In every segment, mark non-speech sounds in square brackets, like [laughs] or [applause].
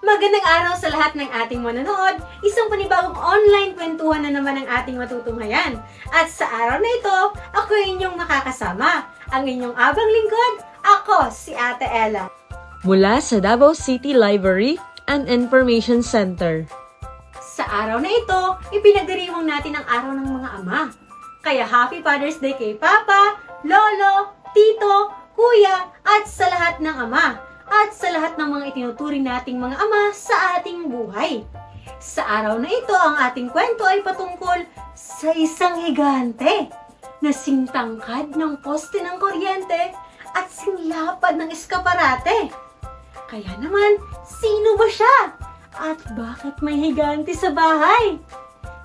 Magandang araw sa lahat ng ating manonood. Isang panibagong online kwentuhan na naman ang ating matutunghayan. At sa araw na ito, ako inyong makakasama. Ang inyong abang lingkod, ako si Ate Ella. Mula sa Davao City Library and Information Center. Sa araw na ito, ipinagdiriwang natin ang araw ng mga ama. Kaya Happy Father's Day kay Papa, Lolo, Tito, Kuya, at sa lahat ng ama. At sa lahat ng mga itinuturing nating mga ama sa ating buhay. Sa araw na ito, ang ating kwento ay patungkol sa isang higante na singtangkad ng poste ng kuryente at singlapad ng eskaparate. Kaya naman, sino ba siya? At bakit may higante sa bahay?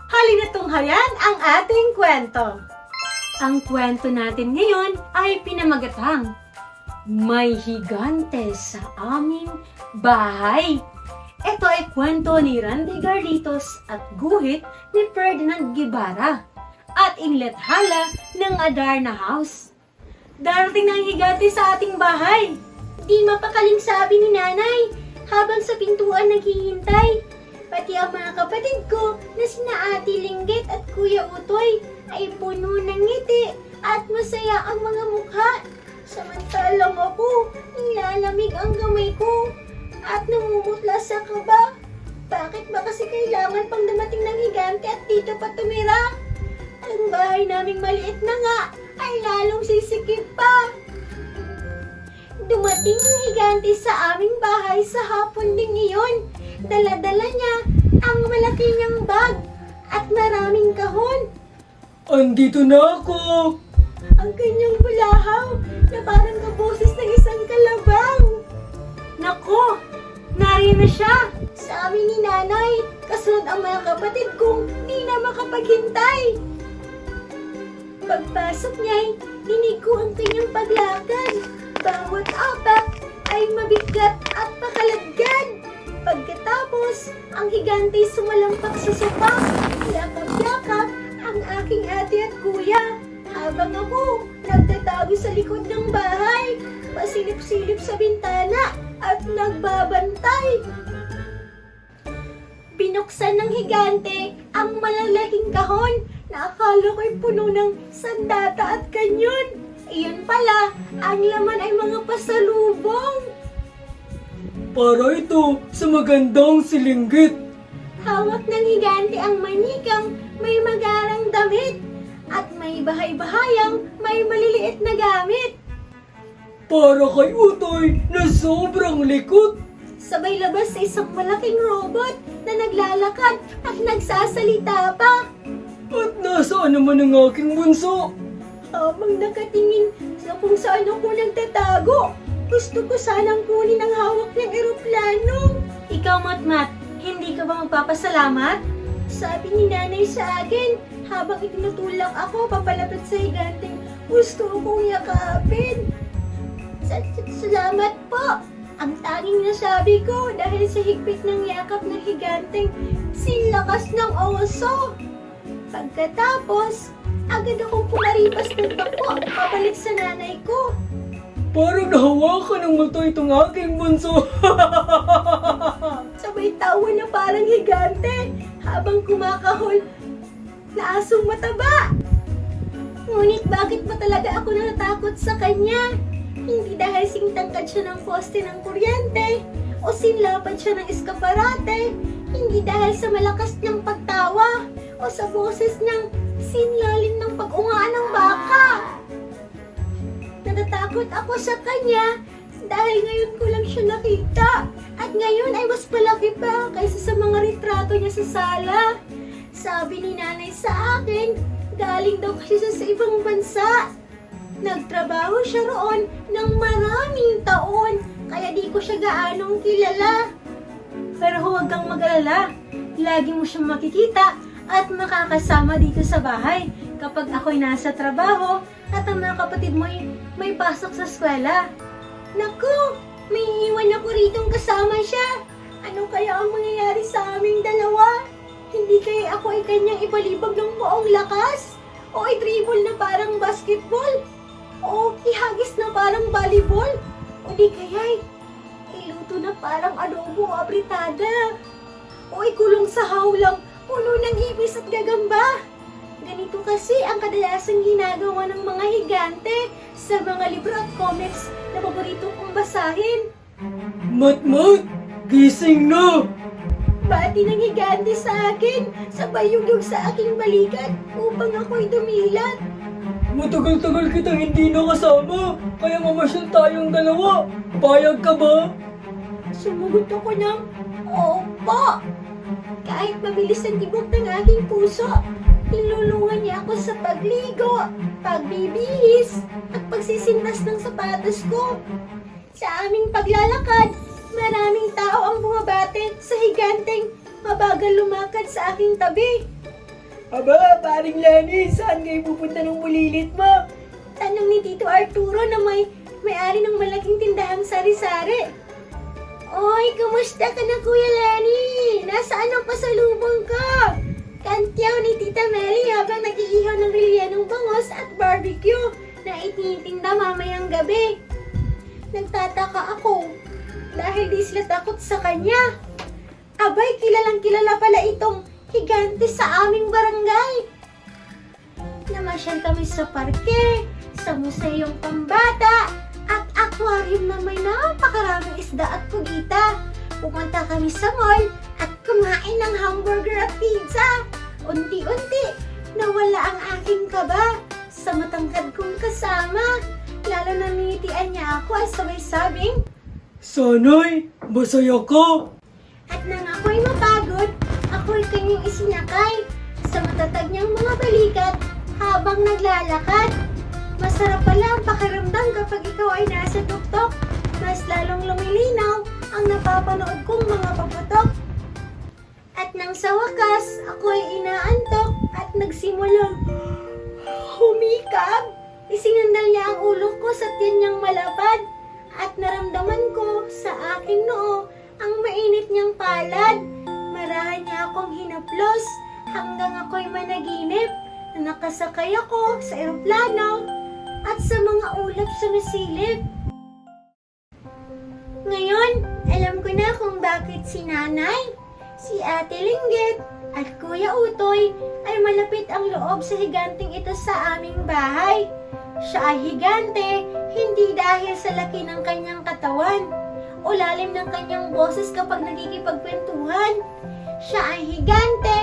Halina tunghayan ang ating kwento. Ang kwento natin ngayon ay pinamagatang May Higante sa Aming Bahay. Ito ay kwento ni Randy Garlitos at guhit ni Ferdinand Guevara at inlethala ng Adarna House. Darating ng higante sa ating bahay. Di mapakaling sabi ni nanay habang sa pintuan naghihintay. Pati ang mga kapatid ko na sina Ate Linggit at Kuya Utoy ay puno ng ngiti at masaya ang mga mukha. Samantalang ako, nilalamig ang gamay ko at namumutla sa kaba. Bakit ba kasi kailangan pang dumating ng higante at dito pa tumira? Ang bahay naming maliit na nga ay lalong sisikip pa. Dumating ang higante sa aming bahay sa hapon ding iyon. Dala-dala niya ang malaki niyang bag at maraming kahon. Andito na ako! Ang kanyang bulahaw na parang kaboses ng isang kalabaw. Nako, nariyan na siya. Sa amin ni nanay, kasunod ang mga kapatid kong di na makapaghintay. Pagpasok niya'y dinig ko ang kanyang paglakad. Bawat apak ay mabigat at pakaladgan. Pagkatapos, ang higante sumalampak sa sopa. Yakap-yakap ang aking ate at kuya. Habang ako, nagtatago sa likod ng bahay, pasilip-silip sa bintana at nagbabantay. Binuksan ng higante ang malalaking kahon na akala ko'y puno ng sandata at kanyon. Iyon pala, ang laman ay mga pasalubong. Para ito sa magandang silinggit. Hawak ng higante ang manikang may magarang damit at may bahay-bahayang may maliliit na gamit. Para kay Utoy na sobrang likot. Sabay labas sa isang malaking robot na naglalakad at nagsasalita pa. At nasaan naman ang aking bunso? Habang nakatingin sa kung saan ako nagtatago, gusto ko sanang kunin ang hawak ng eroplano. Ikaw, Matmat, hindi ka ba magpapasalamat? Sabi ni nanay sa akin, habang itinutulak ako papalapit sa higanteng gusto kong yakapin. Sa- sa- Salamat po! Ang tanging nasabi ko dahil sa higpit ng yakap ng higanteng sinlakas ng oso. Pagkatapos, agad akong pumaripas ng bako pabalik sa nanay ko. Parang nahawakan ng multo itong aking bunso. [laughs] Sabay tawa na parang higante habang kumakahol na asong mataba. Ngunit bakit ba talaga ako natatakot sa kanya? Hindi dahil singtangkad siya ng poste ng kuryente o sinlapad siya ng eskaparate. Hindi dahil sa malakas niyang pagtawa o sa boses niyang sinlalim ng pag-ungaan ng baka. Natatakot ako sa kanya dahil ngayon ko lang siya nakita. At ngayon ay mas palaki pa kaysa sa mga retrato niya sa sala. Sabi ni nanay sa akin, galing daw kasi siya sa ibang bansa. Nagtrabaho siya roon ng maraming taon, kaya di ko siya gaanong kilala. Pero huwag kang mag-alala, lagi mo siyang makikita at makakasama dito sa bahay kapag ako'y nasa trabaho at ang mga kapatid mo ay may pasok sa eskwela. Naku, may iwan ako ritong kasama siya. Ano kaya ang mangyayari sa aming ako ay kanyang ipalibag ng buong lakas? O i-dribble na parang basketball? O ihagis na parang volleyball? O di kaya iluto na parang adobo o abritada. O ikulong sa hawlang puno ng hibis at gagamba. Ganito kasi ang kadalasang ginagawa ng mga higante sa mga libro at comics na paborito kong basahin. Matmat, gising na! Bati ng higante sa akin, sabay yugyog sa aking balikat upang ako'y dumilat. Matagal-tagal kitang hindi nakasama, kaya mamasyal tayong dalawa. Payag ka ba? Sumugot ako ng, Opo! Kahit mabilis ang tibok ng aking puso, tinulungan niya ako sa pagligo, pagbibihis, at pagsisintas ng sapatos ko. Sa aming paglalakad, maraming tao ang bumabate sa higanteng mabagal lumakad sa aking tabi. Aba, paring Lenny, saan kayo pupunta ng bulilit mo? Tanong ni Tito Arturo na may may-ari ng malaking tindahang sari-sari. Oy, kumusta ka na Kuya Lenny? Nasaan ang pasalubong ko? Kantyaw ni Tita Meli habang nag-iihaw ng relyenong bangos at barbecue na ititinda mamayang gabi. Nagtataka ako dahil di sila takot sa kanya. Abay, kilalang kilala pala itong higante sa aming barangay. Namasyal kami sa parke, sa museyong pambata, at aquarium na may napakaraming isda at kugita. Pumunta kami sa mall at kumain ng hamburger at pizza. Unti-unti, nawala ang aking kaba sa matangkad kong kasama. Lalo na minitian niya ako at sabay sabing, Sanay, masaya ka. At nang ako'y mapagod, ako'y kanyang isinakay sa matatag niyang mga balikat habang naglalakad. Masarap pala ang pakiramdam kapag ikaw ay nasa tuktok. Mas lalong lumilinaw ang napapanood kong mga paputok. At nang sa wakas, ako ay inaantok at nagsimulang humikab. Isinandal niya ang ulo ko sa tiyan niyang malapad at naramdaman ko sa aking noo ang mainit niyang palad. Marahan niya akong hinaplos hanggang ako'y managinip na nakasakay ako sa eroplano at sa mga ulap sumisilip. Ngayon, alam ko na kung bakit si nanay, si ate Linggit, at kuya Utoy ay malapit ang loob sa higanting ito sa aming bahay. Siya ay higante, hindi dahil sa laki ng kanyang katawan o lalim ng kanyang boses kapag nagkikipagkwentuhan. Siya ay higante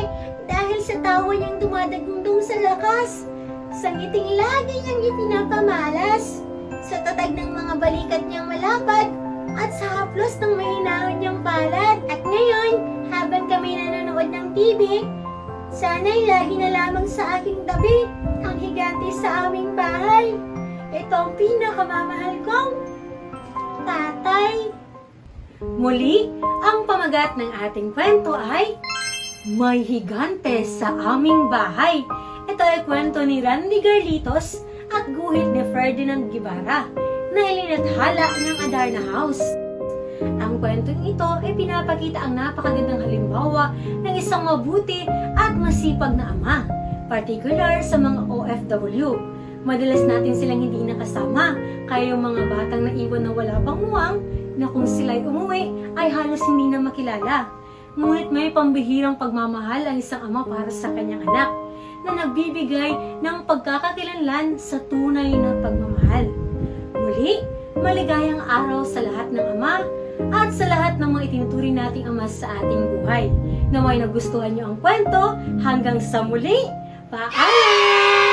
dahil sa tawa niyang dumadagundong sa lakas, sa ngiting lagi niyang ipinapamalas, sa tatag ng mga balikat niyang malapad, at sa haplos ng mahinahon niyang palad. At ngayon, habang kami nanonood ng TV, sana'y lagi na lamang sa aking tabi ang higante sa aming bahay. Ito ang pinakamamahal kong tatay. Muli, ang pamagat ng ating kwento ay May Higante sa Aming Bahay. Ito ay kwento ni Randy Garlitos at guhit ni Ferdinand Guevara na ilinathala ng Adarna House. Ang kwentong ito ay pinapakita ang napakagandang halimbawa ng isang mabuti at masipag na ama, particular sa mga OFW. Madalas natin silang hindi nakasama, kaya yung mga batang naiwan na wala pang muwang, na kung sila'y umuwi ay halos hindi na makilala. Ngunit may pambihirang pagmamahal ang isang ama para sa kanyang anak na nagbibigay ng pagkakakilanlan sa tunay na pagmamahal. Muli, maligayang araw sa lahat ng ama at sa lahat ng mga itinuturing nating ama sa ating buhay. Naway nagustuhan niyo ang kwento. Hanggang sa muli, paalam!